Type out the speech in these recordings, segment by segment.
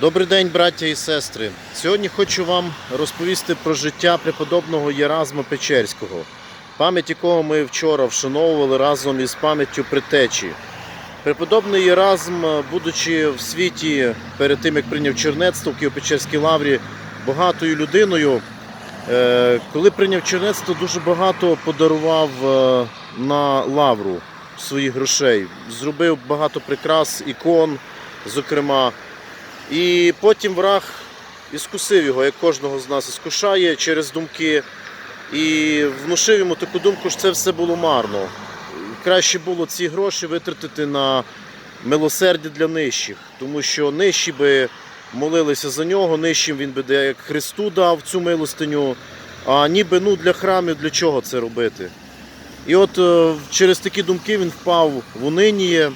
Добрий день, браття і сестри. Сьогодні хочу вам розповісти про життя преподобного Єразма Печерського, пам'ять якого ми вчора вшановували разом із пам'яттю притечі. Преподобний Єразм, будучи в світі перед тим, як прийняв чернецтво в Києво-Печерській лаврі, багатою людиною, е, коли прийняв чернецтво, дуже багато подарував е, на лавру своїх грошей. Зробив багато прикрас, ікон, зокрема. І потім враг іскусив його, як кожного з нас іскушає через думки, і внушив йому таку думку, що це все було марно. Краще було ці гроші витратити на милосердя для нижчих, тому що нижчі би молилися за нього, нижчим він би як Христу дав цю милостиню, а ніби ну, для храмів для чого це робити. І от е, через такі думки він впав в униніє,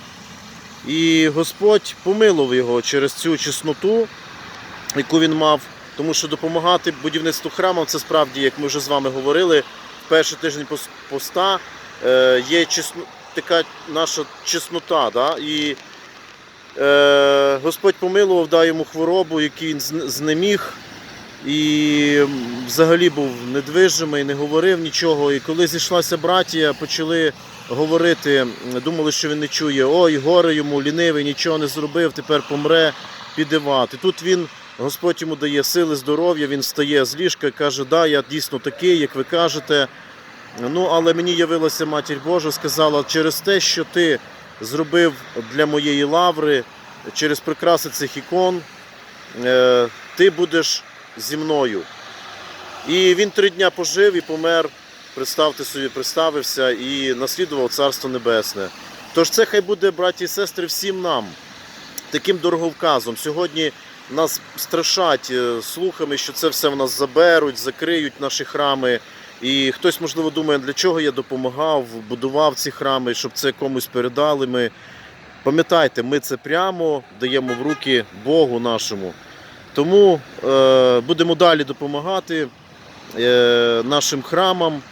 і Господь помилував його через цю чесноту, яку він мав, тому що допомагати будівництву храму це справді, як ми вже з вами говорили, в перший тиждень поста е, є чесно, така наша чеснота. Да? І е, Господь помилував, дав йому хворобу, яку він знеміг. І взагалі був недвижимий, не говорив нічого. І коли зійшлася братія, почали говорити, думали, що він не чує. Ой, горе йому, лінивий, нічого не зробив, тепер помре, піде в ад». І тут він, Господь йому дає сили, здоров'я, він встає з ліжка каже, да, я дійсно такий, як ви кажете. Ну, але мені явилася Матір Божа, сказала, через те, що ти зробив для моєї лаври, через прикраси цих ікон, е, ти будеш зі мною. І він три дня пожив і помер. Представте собі, представився і наслідував Царство Небесне. Тож це хай буде, браті і сестри, всім нам таким дороговказом. Сьогодні нас страшать е, слухами, що це все в нас заберуть, закриють наші храми. І хтось, можливо, думає, для чого я допомагав, будував ці храми, щоб це комусь передали. Ми пам'ятайте, ми це прямо даємо в руки Богу нашому. Тому е, будемо далі допомагати е, нашим храмам,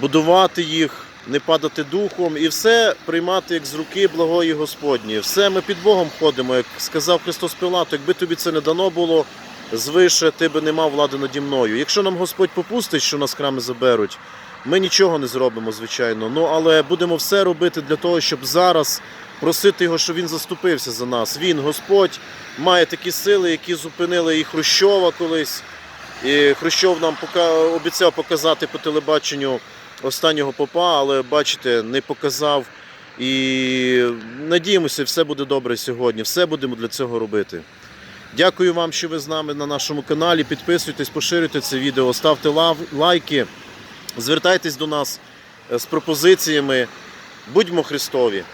будувати їх, не падати духом і все приймати як з руки благої Господні. Все ми під Богом ходимо, як сказав Христос Пилату, якби тобі це не дано було звише, ти би не мав влади наді мною. Якщо нам Господь попустить, що нас храми заберуть, ми нічого не зробимо, звичайно. Ну але будемо все робити для того, щоб зараз просити його, щоб він заступився за нас. Він, Господь, має такі сили, які зупинили і Хрущова колись. І Хрущов нам пока обіцяв показати по телебаченню останнього попа, але бачите, не показав. І надіємося, все буде добре сьогодні. Все будемо для цього робити. Дякую вам, що ви з нами на нашому каналі. Підписуйтесь, поширюйте це відео, ставте лайки, звертайтесь до нас е, з пропозиціями. Будьмо Христові!